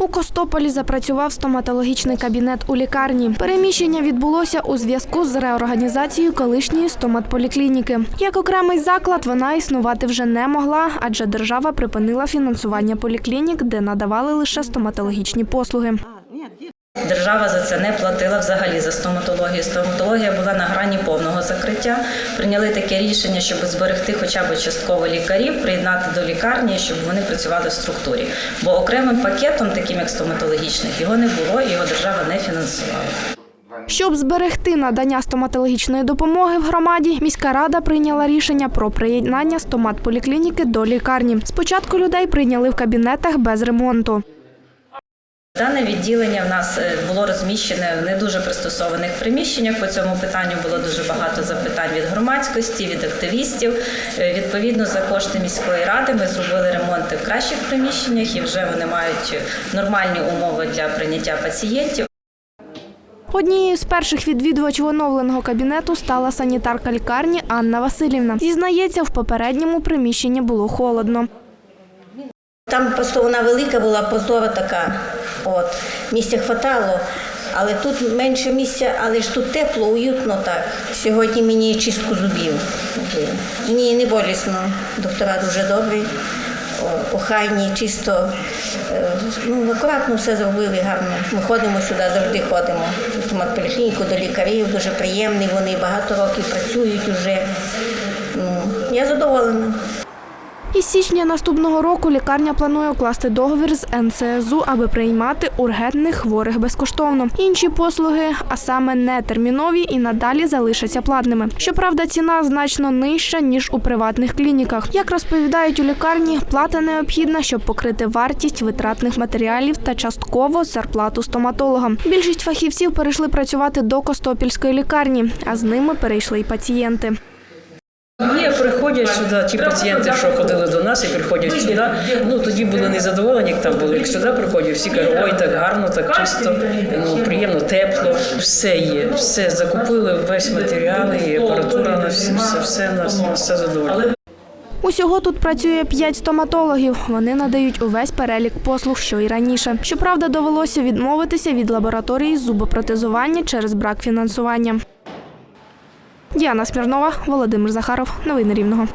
У Костополі запрацював стоматологічний кабінет у лікарні. Переміщення відбулося у зв'язку з реорганізацією колишньої стоматполіклініки. Як окремий заклад, вона існувати вже не могла, адже держава припинила фінансування поліклінік, де надавали лише стоматологічні послуги. Держава за це не платила взагалі за стоматологію. Стоматологія була на грані повного закриття. Прийняли таке рішення, щоб зберегти хоча б частково лікарів, приєднати до лікарні, щоб вони працювали в структурі. Бо окремим пакетом, таким як стоматологічних, його не було, його держава не фінансувала. Щоб зберегти надання стоматологічної допомоги в громаді, міська рада прийняла рішення про приєднання стоматполіклініки до лікарні. Спочатку людей прийняли в кабінетах без ремонту. Дане відділення в нас е, було розміщене в не дуже пристосованих приміщеннях. По цьому питанню було дуже багато запитань від громадськості, від активістів. Е, Відповідно, за кошти міської ради ми зробили ремонти в кращих приміщеннях і вже вони мають нормальні умови для прийняття пацієнтів. Однією з перших відвідувачів оновленого кабінету стала санітарка лікарні Анна Васильівна. Зізнається, в попередньому приміщенні було холодно. Там просто вона велика була, прозора така. От. Місця хватало, але тут менше місця, але ж тут тепло, уютно так. Сьогодні мені чистку зубів. Ні, не болісно. Доктора дуже добрі, о, охайні, чисто. Е, Ну, акуратно все зробили гарно. Ми ходимо сюди, завжди ходимо. В стоматполіклініку до лікарів, дуже приємні, вони багато років працюють уже. Я задоволена. Із січня наступного року лікарня планує укласти договір з НСЗУ, аби приймати ургентних хворих безкоштовно. Інші послуги, а саме нетермінові, і надалі залишаться платними. Щоправда, ціна значно нижча ніж у приватних клініках. Як розповідають у лікарні, плата необхідна, щоб покрити вартість витратних матеріалів та частково зарплату стоматологам. Більшість фахівців перейшли працювати до Костопільської лікарні, а з ними перейшли й пацієнти. Приходять сюди ті пацієнти, що ходили до нас і приходять сюди. Ну тоді були незадоволені, як там були. Як сюди приходять, всі кажуть, ой, так гарно, так чисто, ну приємно, тепло. Все є, все закупили, весь матеріал, і апаратура на всі, все, все нас, нас все задовольняє. Усього тут працює п'ять стоматологів. Вони надають увесь перелік послуг, що й раніше. Щоправда, довелося відмовитися від лабораторії зубопротезування через брак фінансування. Діана Смірнова, Володимир Захаров. Новини Рівного.